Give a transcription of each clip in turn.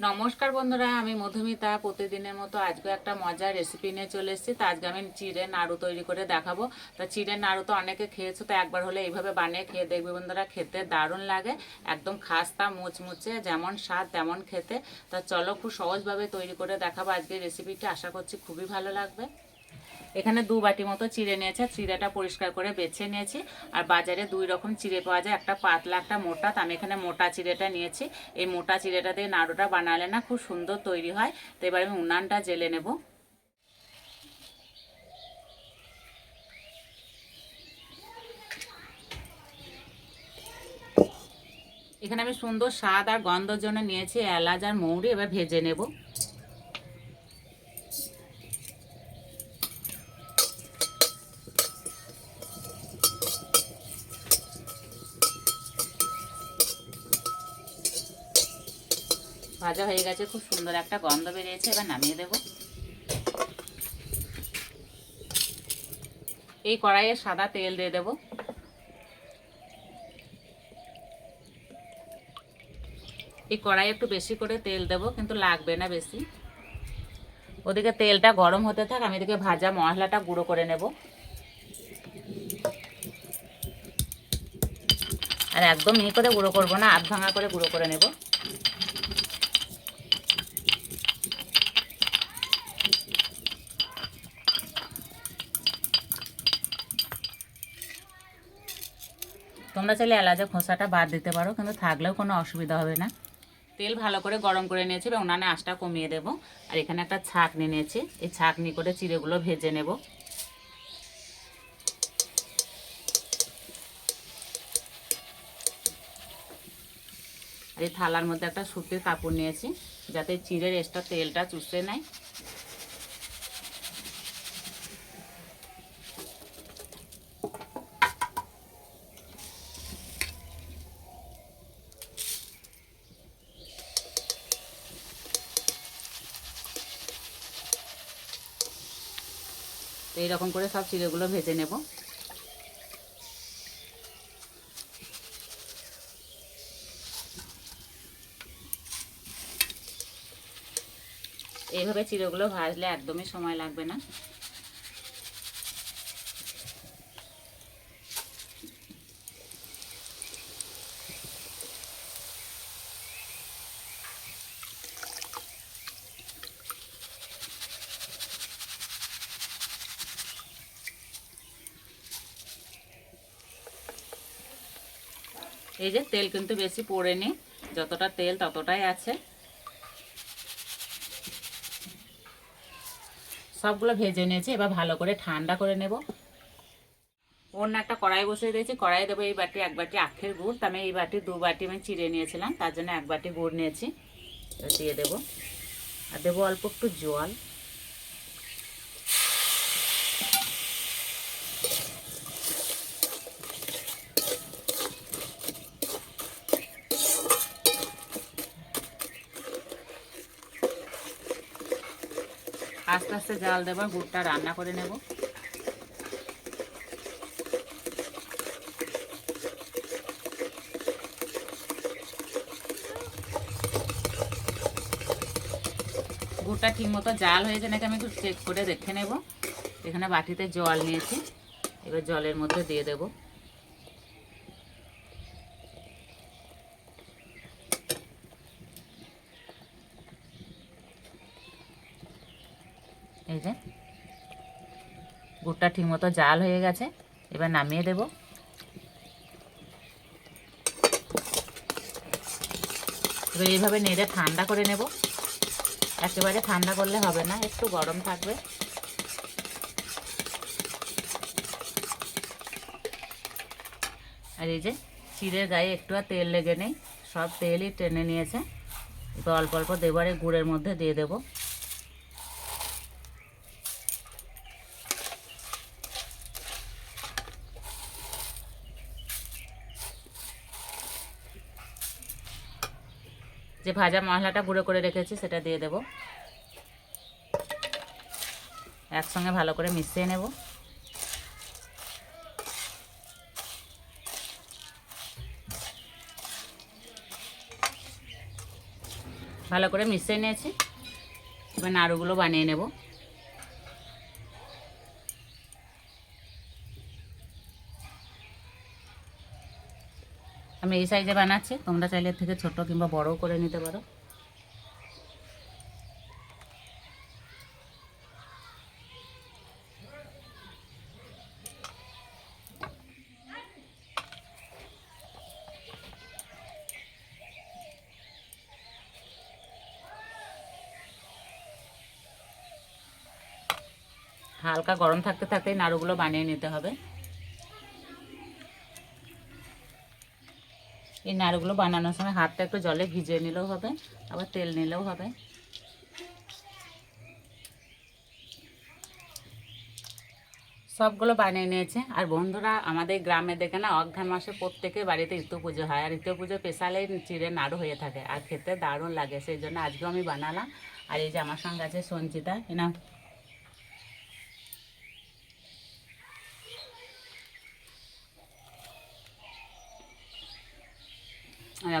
নমস্কার বন্ধুরা, আমি মধুমিতা। প্রতিদিনের মতো আজকে একটা মজার রেসিপি নিয়ে চলে এসেছি। তা আজকে আমি চিড়ে নাড়ু তৈরি করে দেখাবো। তা চিড়ে নাড়ু তো অনেকে খেয়েছো, তো একবার হলে এইভাবে বানিয়ে খেয়ে দেখবে বন্ধুরা, খেতে দারুণ লাগে। একদম খাস্তা, মুচমুচে, যেমন স্বাদ তেমন খেতে। তা চলো খুব সহজভাবে তৈরি করে দেখাবো আজকে রেসিপিটি আশা করছি খুবই ভালো লাগবে। এখানে দু বাটি মতো চিড়ে নিয়েছে চিড়েটা পরিষ্কার করে বেছে নিয়েছি। আর বাজারে দুই রকম চিড়ে পাওয়া যায়, একটা পাতলা, একটা মোটা। আমি এখানে মোটা চিড়েটা নিয়েছি। এই মোটা চিড়েটা দিয়ে নাড়ুটা বানালে না খুব সুন্দর তৈরি হয়। তো এবার আমি উনানটা জেলে নেব। এখানে আমি সুন্দর স্বাদ আর গন্ধর জন্য নিয়েছি এলাচ আর মৌরি, এবার ভেজে নেব। ভাজা হয়ে গেছে, খুব সুন্দর একটা গন্ধ বেরিয়েছে, এবার নামিয়ে দেব। এই কড়াইয়ে সাদা তেল দিয়ে দেব। এই কড়াই একটু বেশি করে তেল দেব, কিন্তু লাগবে না বেশি। ওদিকে তেলটা গরম হতে থাক, আমি এদিকে ভাজা মশলাটা গুঁড়ো করে নেব। আর একদম ই করে গুঁড়ো করব না, আধ ভাঙা করে গুঁড়ো করে নেব। তোমরা চাইলে এলাচের খোসাটা বাদ দিতে পারো, কিন্তু থাকলেও কোনো অসুবিধা হবে না। তেল ভালো করে গরম করে নিয়েছি এবং উনানে আঁচটা কমিয়ে দেব। আর এখানে একটা ছাঁকনি নিয়েছি। এই ছাঁকনি করে চিড়েগুলো ভেজে নেব। আর এই থালার মধ্যে একটা সুতির কাপড় নিয়েছি, যাতে চিড়ের এক্সট্রা তেলটা চুষে নেয়। এইরকম করে সব চিড়েগুলো ভেজে নেব। এইভাবে চিড়েগুলো ভাজলে একদমই সময় লাগবে না। এই যে তেল কিন্তু বেশি পড়েনি যতটা তেল ততটাই আছে। সবগুলো ভেজে নিয়েছি, এবার ভালো করে ঠান্ডা করে নেব। অন্য একটা কড়াই বসিয়ে দিয়েছি, কড়াই দেবো এই বাটি, এক বাটি আখের গুড়। তো আমি এই বাটি, দু বাটি আমি চিড়ে নিয়েছিলাম, তার জন্য এক বাটি গুড় নিয়েছি। দিয়ে দেবো। আর দেবো অল্প একটু জল। আস্তে আস্তে জাল দেবার গুড়টা রান্না করে নেব। গুড়টা ঠিক মতো জাল হয়েছে নাকি আমি একটু চেক করে দেখে নেব। এখানে বাটিতে জল নিয়েছি, এবার জলের মধ্যে দিয়ে দেব। এই যে। গুড়টা ঠিক মতো জাল হয়ে গেছে, এবার নামিয়ে দেব। এবার এইভাবে নেড়ে ঠান্ডা করে নেব। একেবারে ঠান্ডা করলে হবে না, একটু গরম থাকবে। আর এই যে চিড়ের গায়ে একটু আর তেল লেগে নেই, সব তেলই টেনে নিয়েছে। এবার অল্প অল্প দেবারে গুড়ের মধ্যে দিয়ে দেবো। যে ভাজা মশলাটা গুঁড়ো করে রেখেছি, সেটা দিয়ে দেব। একসঙ্গে ভালো করে মিশিয়ে নেব। ভালো করে মিশিয়ে নিয়েছি। এবার নাড়ুগুলো বানিয়ে নেব। আমি এই সাইজে বানাচ্ছি, তোমরা চাইলে থেকে ছোট কিংবা বড়ও করে নিতে পারো। হালকা গরম থাকতে থাকতেই নাড়ুগুলো বানিয়ে নিতে হবে। এই নাড়ুগুলো বানানোর সময় হাতটা একটু জলে ভিজিয়ে নিলেও হবে, আবার তেল নিলেও হবে। সবগুলো বানিয়ে নিয়েছে। আর বন্ধুরা, আমাদের গ্রামে দেখে না অঘ্রান মাসে প্রত্যেকে বাড়িতে ঋতু পুজো হয়। আর ঋতু পুজো স্পেশালে চিড়ে নাড়ু হয়ে থাকে, আর খেতে দারুণ লাগে। সেই জন্য আজকেও আমি বানালাম। আর এই যে আমার সঙ্গে আছে সঞ্চিতা এনা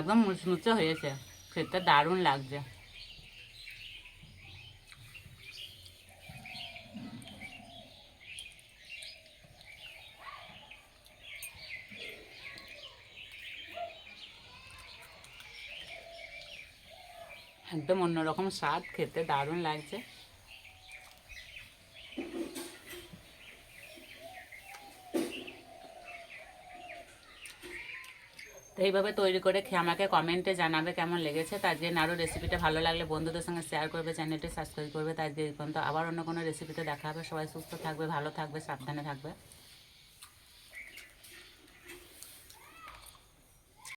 একদম মুচমুচে হয়েছে। খেতে দারুণ লাগছে। একদম অন্যরকম স্বাদ খেতে দারুণ লাগছে। তো এইভাবে তৈরি করে খেয়ে আমাকে কমেন্টে জানাবে কেমন লেগেছে। তার জন্য আরও রেসিপিটা ভালো লাগলে বন্ধুদের সঙ্গে শেয়ার করবে চ্যানেলটি সাবস্ক্রাইব করবে। তার আজকে পর্যন্ত আবার অন্য কোনো রেসিপিতে দেখা হবে। সবাই সুস্থ থাকবে, ভালো থাকবে, সাবধানে থাকবে।